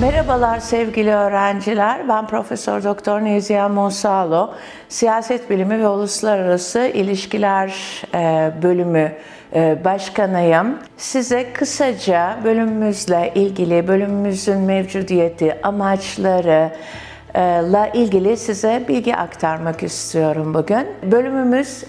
Merhabalar sevgili öğrenciler. Ben Profesör Doktor Nezihe Musalo. Siyaset Bilimi ve Uluslararası İlişkiler e, Bölümü e, başkanıyım. Size kısaca bölümümüzle ilgili, bölümümüzün mevcudiyeti, amaçları, e, la ilgili size bilgi aktarmak istiyorum bugün. Bölümümüz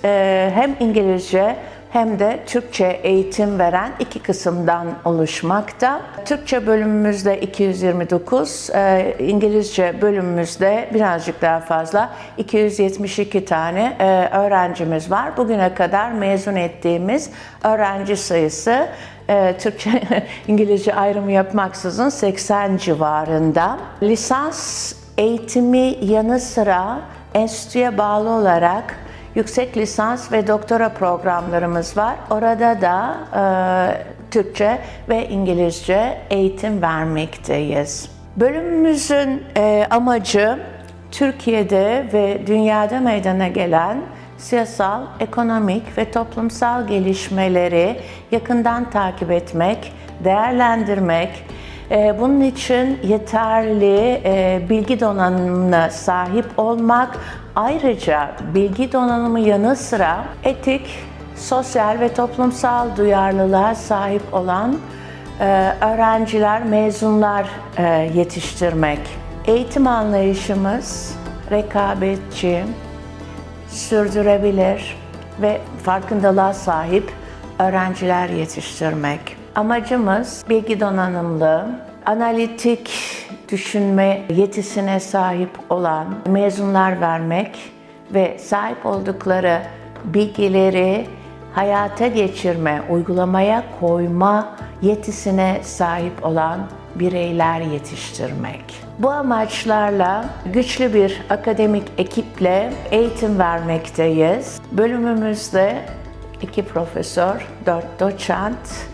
hem İngilizce hem de Türkçe eğitim veren iki kısımdan oluşmakta. Türkçe bölümümüzde 229, e, İngilizce bölümümüzde birazcık daha fazla 272 tane e, öğrencimiz var. Bugüne kadar mezun ettiğimiz öğrenci sayısı e, Türkçe, İngilizce ayrımı yapmaksızın 80 civarında. Lisans eğitimi yanı sıra enstitüye bağlı olarak yüksek lisans ve doktora programlarımız var. Orada da e, Türkçe ve İngilizce eğitim vermekteyiz. Bölümümüzün e, amacı Türkiye'de ve dünyada meydana gelen siyasal, ekonomik ve toplumsal gelişmeleri yakından takip etmek, değerlendirmek, bunun için yeterli e, bilgi donanımına sahip olmak, ayrıca bilgi donanımı yanı sıra etik, sosyal ve toplumsal duyarlılığa sahip olan e, öğrenciler, mezunlar yetiştirmek. Eğitim anlayışımız rekabetçi, sürdürebilir ve farkındalığa sahip öğrenciler yetiştirmek. Amacımız bilgi donanımlı, analitik düşünme yetisine sahip olan mezunlar vermek ve sahip oldukları bilgileri hayata geçirme, uygulamaya koyma yetisine sahip olan bireyler yetiştirmek. Bu amaçlarla güçlü bir akademik ekiple eğitim vermekteyiz. Bölümümüzde iki profesör, dört doçent,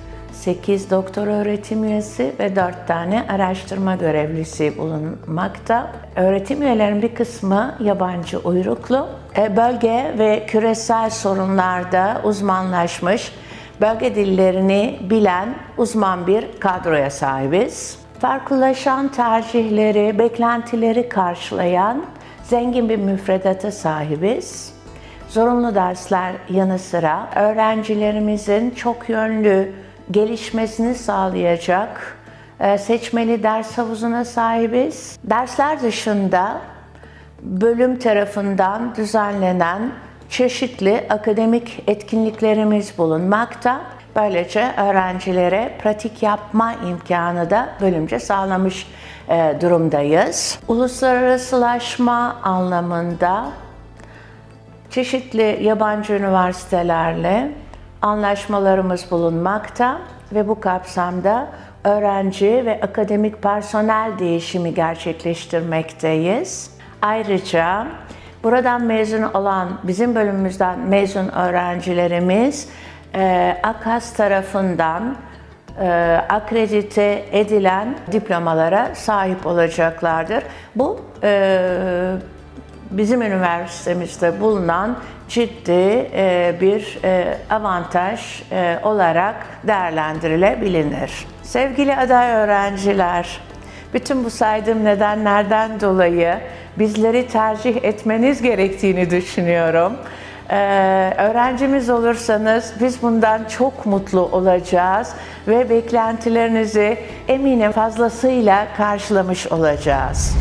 8 doktor öğretim üyesi ve 4 tane araştırma görevlisi bulunmakta. Öğretim üyelerinin bir kısmı yabancı uyruklu. E, Bölge ve küresel sorunlarda uzmanlaşmış, bölge dillerini bilen uzman bir kadroya sahibiz. Farklılaşan tercihleri, beklentileri karşılayan zengin bir müfredata sahibiz. Zorunlu dersler yanı sıra öğrencilerimizin çok yönlü gelişmesini sağlayacak e, seçmeli ders havuzuna sahibiz. Dersler dışında bölüm tarafından düzenlenen çeşitli akademik etkinliklerimiz bulunmakta. Böylece öğrencilere pratik yapma imkanı da bölümce sağlamış e, durumdayız. Uluslararasılaşma anlamında çeşitli yabancı üniversitelerle anlaşmalarımız bulunmakta ve bu kapsamda öğrenci ve akademik personel değişimi gerçekleştirmekteyiz. Ayrıca buradan mezun olan, bizim bölümümüzden mezun öğrencilerimiz e, AKAS tarafından e, akredite edilen diplomalara sahip olacaklardır. Bu e, bizim üniversitemizde bulunan ciddi e, bir e, avantaj e, olarak değerlendirilebilir. Sevgili aday öğrenciler, bütün bu saydığım nedenlerden dolayı bizleri tercih etmeniz gerektiğini düşünüyorum. Ee, öğrencimiz olursanız biz bundan çok mutlu olacağız ve beklentilerinizi eminim fazlasıyla karşılamış olacağız.